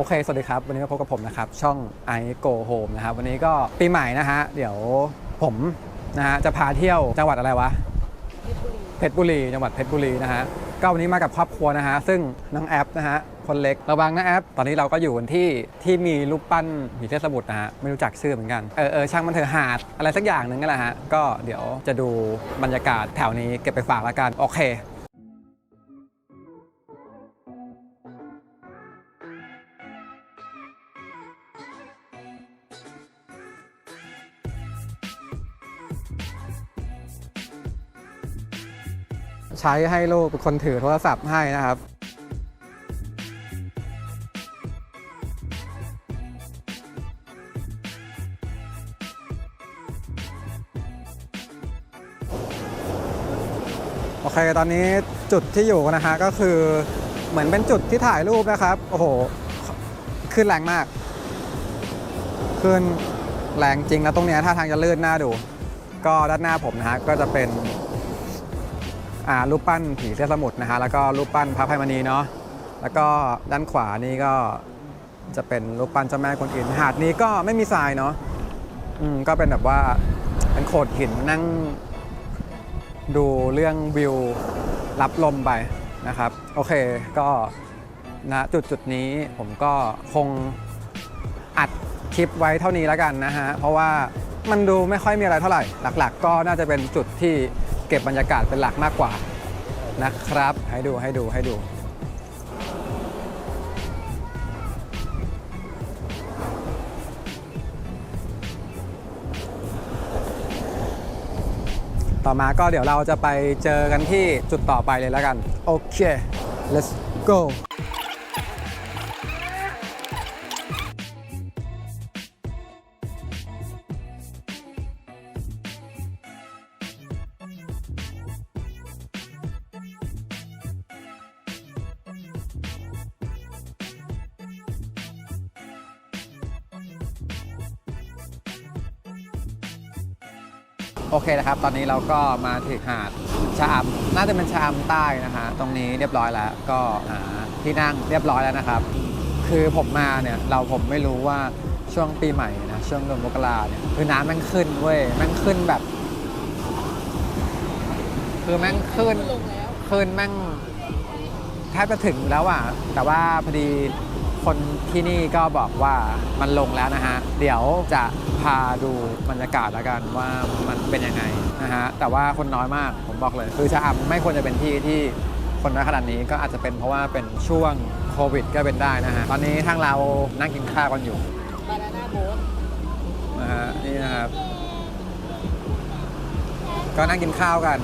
โอเค สวัสดีครับ วันนี้มาพบกับผมนะครับ ช่อง i Go Home นะครับ วันนี้ก็ปีใหม่นะฮะ เดี๋ยวผมนะฮะจะพาเที่ยวจังหวัดอะไรวะ เพชรบุรี จังหวัดเพชรบุรีนะฮะ ก็วันนี้มากับครอบครัวนะฮะ ซึ่งน้องแอปนะฮะ คนเล็ก ระวังนะแอป ตอนนี้เราก็อยู่กันที่ที่มีรูปปั้นผีเทพสมุทรนะฮะ ไม่รู้จักชื่อเหมือนกัน เออเออช่างมันเถอะหาด อะไรสักอย่างหนึ่งก็แหละฮะ ก็เดี๋ยวจะดูบรรยากาศแถวนี้เก็บไปฝากล้วกัน โอเค ใช้ให้ลูกเป็นคนถือโทรศัพท์ให้นะครับโอเค ตอนนี้จุดที่อยู่นะฮะก็คือเหมือนเป็นจุดที่ถ่ายรูปนะครับ โอ้โหขึ้นแรงมาก ขึ้นแรงจริงแล้วตรงเนี้ยท่าทางจะลื่นหน้าดู ก็ด้านหน้าผมนะฮะก็จะเป็น รูปปั้นผีเสื้อสมุทรนะฮะแล้วก็รูปปั้นพระอภัยมณีเนาะแล้วก็ด้านขวานี่ก็จะเป็นรูปปั้นเจ้าแม่กวนอิมหาดนี้ก็ไม่มีทรายเนาะอืมก็เป็นแบบว่าเป็นโขดหินนั่งดูเรื่องวิวรับลมไปนะครับ โอเคก็ณจุดจุดนี้ผมก็คงอัดคลิปไว้เท่านี้แล้วกันนะฮะ เพราะว่ามันดูไม่ค่อยมีอะไรเท่าไหร่ หลัก ๆ ก็น่าจะเป็นจุดที่ เก็บบรรยากาศเป็นหลักมากกว่านะครับ ให้ดูให้ดูให้ดู ต่อมาก็เดี๋ยวเราจะไปเจอกันที่จุดต่อไปเลยแล้วกัน โอเค let's go โอเคนะครับ ตอนนี้เราก็มาถึงหาดชะอำน่าจะเป็นชะอำใต้นะฮะตรงนี้เรียบร้อยแล้ว ก็หาที่นั่งเรียบร้อยแล้วนะครับ คือผมมาเนี่ยเราผมไม่รู้ว่าช่วงปีใหม่นะช่วงเดือนมกราเนี่ยคือน้ำแม่งขึ้นเว้ยแม่งขึ้นแบบ คือแม่งขึ้นลงแล้วขึ้นแม่งแทบจะถึงแล้วอะแต่ว่าพอดี คนที่นี่ก็บอกว่ามันลงแล้วนะฮะ เดี๋ยวจะพาดูบรรยากาศแล้วกันว่ามันเป็นยังไงนะฮะ แต่ว่าคนน้อยมากผมบอกเลย คือชะอำไม่ควรจะเป็นที่ที่คนน้อยขนาดนี้ก็อาจจะเป็นเพราะว่าเป็นช่วงโควิดก็เป็นได้นะฮะ ตอนนี้ทางเรานั่งกินข้าวกันอยู่บานาน่าโบ๊ทนะฮะนี่นะครับ ก็นั่งกินข้าวกัน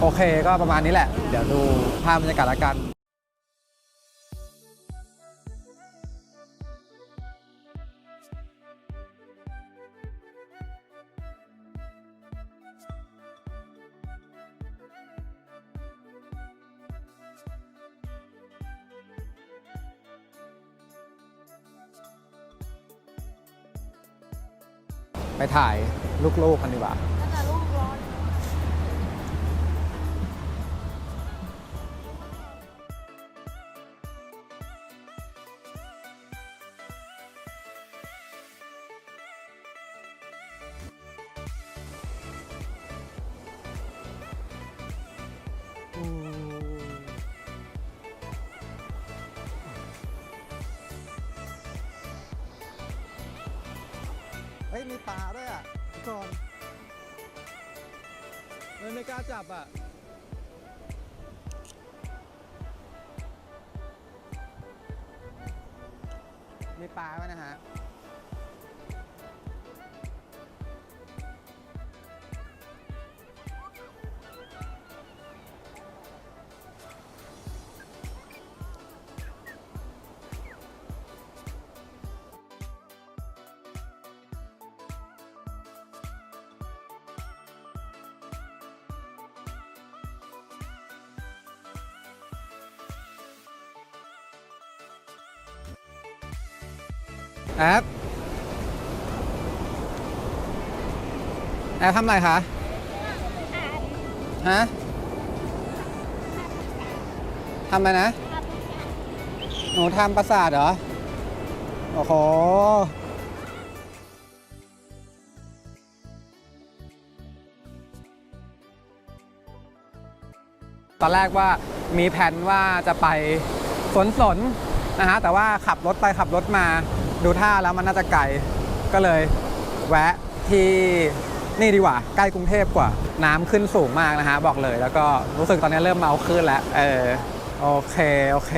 โอเคก็ประมาณนี้แหละ เดี๋ยวดูภาพบรรยากาศละกันไปถ่ายลูกๆกันดีกว่า ฮ้ยมีป่าด้วยอะทุกคนเลยไม่กล้าจับอะมีปลาไหมนะฮะ แอปแอปทำอะไรคะฮะทำอะไรนะ หนูทำประสาทเหรอ โอ้โหตอนแรกว่ามีแผนว่าจะไปสวนสนนะฮะแต่ว่าขับรถไปขับรถมา ดูท่าแล้วมันน่าจะไกลก็เลยแวะที่นี่ดีกว่า ใกล้กรุงเทพกว่า น้ำขึ้นสูงมากนะฮะ บอกเลยแล้วก็รู้สึกตอนนี้เริ่มเมาขึ้นแล้ว เออ โอเค โอเค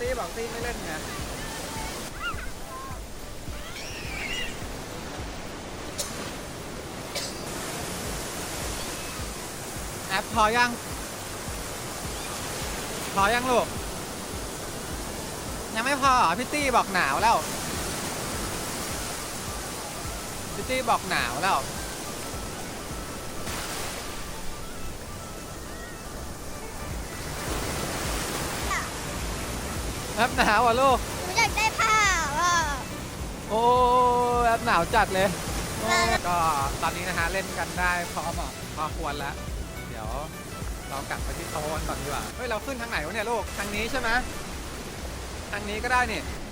ตี้บอกตี้ไม่เล่นไงแอปพอยัง พอยังลูก ยังไม่พอเหรอพี่ตี้บอกหนาวแล้ว พี่ตี้บอกหนาวแล้ว แอปหนาวอะลูก หนูอยากได้ผ้าว่าโอ้แอปหนาวจัดเลยใช่ก็ตอนนี้นะฮะเล่นกันได้พอเหมาะพอควรแล้ว เดี๋ยวเรากลับไปที่โต๊ะกันก่อนดีกว่า เฮ้ย เราขึ้นทางไหนวะเนี่ยลูก ทางนี้ใช่ไหมทางนี้ก็ได้นี่หน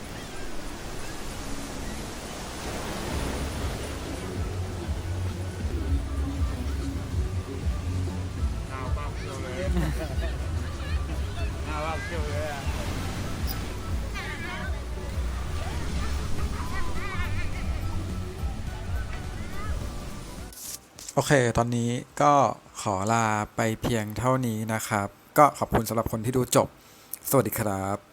โอเค ตอนนี้ก็ขอลาไปเพียงเท่านี้นะครับ ก็ขอบคุณสำหรับคนที่ดูจบ สวัสดีครับ